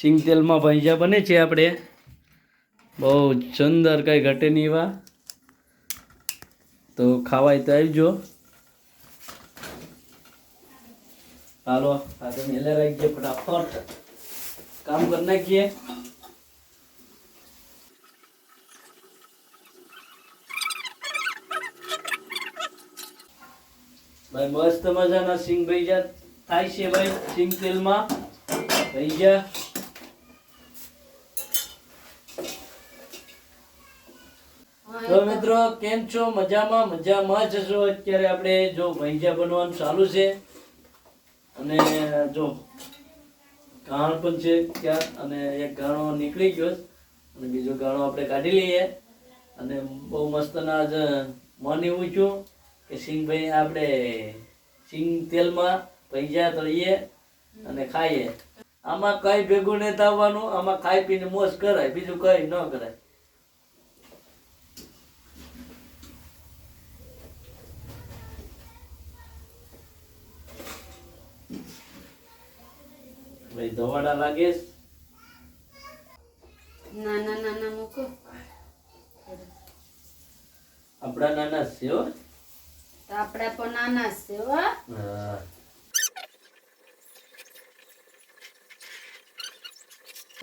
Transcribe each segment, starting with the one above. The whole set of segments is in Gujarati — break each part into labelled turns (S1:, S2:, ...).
S1: સિંગ તેલમાં ભૈંજા બને છે આપણે. બહુ સુંદર કંઈ ઘટે નહીં એવા. તો ખાવાય તો આવજો. હાલો, આ તો મેલે રાખીએ ફટાફટ. કામ કરી નાખીએ. ભાઈ, મસ્ત મજાના સિંગ ભૈજા થાય છે ભાઈ સિંગ તેલમાં ભૈજા તો મિત્રો, કેમ છો? મજામાં? મજામાં જ છો અત્યારે આપણે જો ભાઈજા બનવાનું ચાલુ છે. અને જો ગાણ પણ છે ત્યાં, અને એક ગાણો નીકળી ગયો અને બીજો ગાણો આપણે કાઢી લઈએ. અને બહુ મસ્ત જ મન એવું છું કે સિંગભાઈ આપણે સિંગ તેલમાં ભૈજા તળીએ અને ખાઈએ. આમાં કઈ ભેગું નહીં થવાનું, આમાં ખાઈ પીને મોજ કરાય, બીજું કઈ ન કરાય. ભાઈ ધવાડા લાગે ના
S2: ના ના ના મૂકો.
S1: આપડા નાના છે હો.
S2: તો આપડા પણ નાના છે હો.
S1: હા.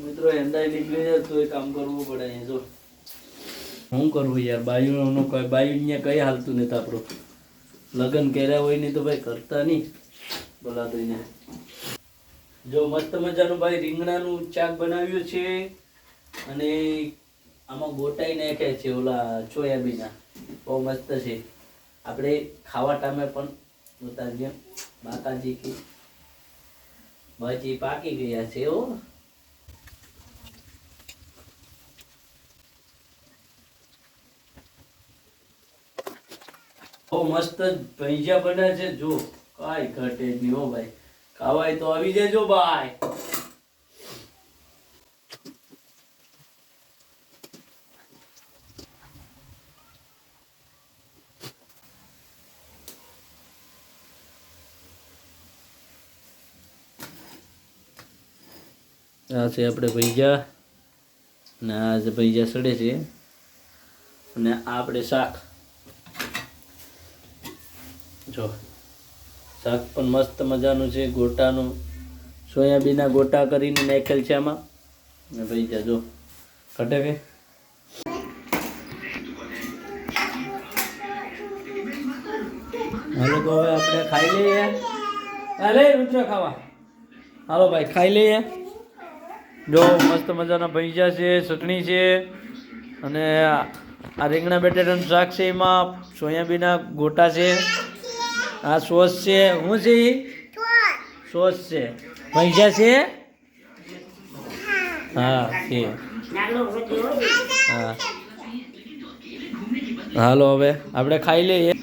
S1: મિત્રો એંદાય નીકળી જાય તો એ કામ કરવું પડે અહીં જો. શું કરવું યાર બાયુનો કઈ બાયુ ને કઈ હાલતું નથી આપણું. લગ્ન કર્યા હોય નહીં તો ભાઈ કરતા નહીં. બોલા તો એને જો મસ્ત મજાનું ભાઈ રીંગણાનું ચાક બનાવ્યું છે અને આમાં ગોટાઈ નાખ્યા છે ઓલા સોયાબીના બહુ મસ્ત છે. આપણે ખાવા ટામે પણ બતાવીએ બાકાજી કે ભાજી પાકી ગયા છે હો. બહુ મસ્ત ભૈજા બન્યા છે. જો કાંઈ ઘટે નહીં હો ભાઈ. ખાવાય તો આવી જજો ભાઈ. આ છે આપણે ભૈજા અને આ જે ભૈજા સડે છે અને આપણે શાક. જો. શાક પણ મસ્ત મજાનું છે, ગોટાનું. સોયાબીનના ગોટા કરીને નાખેલ છે આમાં. ને ભૈજા જો કટે કે? હાલો તો હવે આપણે ખાઈ લઈએ. અરે, રુદ્ર ખાવા. હાલો ભાઈ, ખાઈ લઈએ. જો, મસ્ત મજાના ભૈજા છે, ચટણી છે. અને આ રીંગણા, બટેટાનું શાક છે એમાં. સોયાબીનના ગોટા છે. આ સોસ છે. શું છે ઈ? સોસ છે. પૈસા છે? હા છે. હા. હાલો હવે, આપણે ખાઈ લઈએ.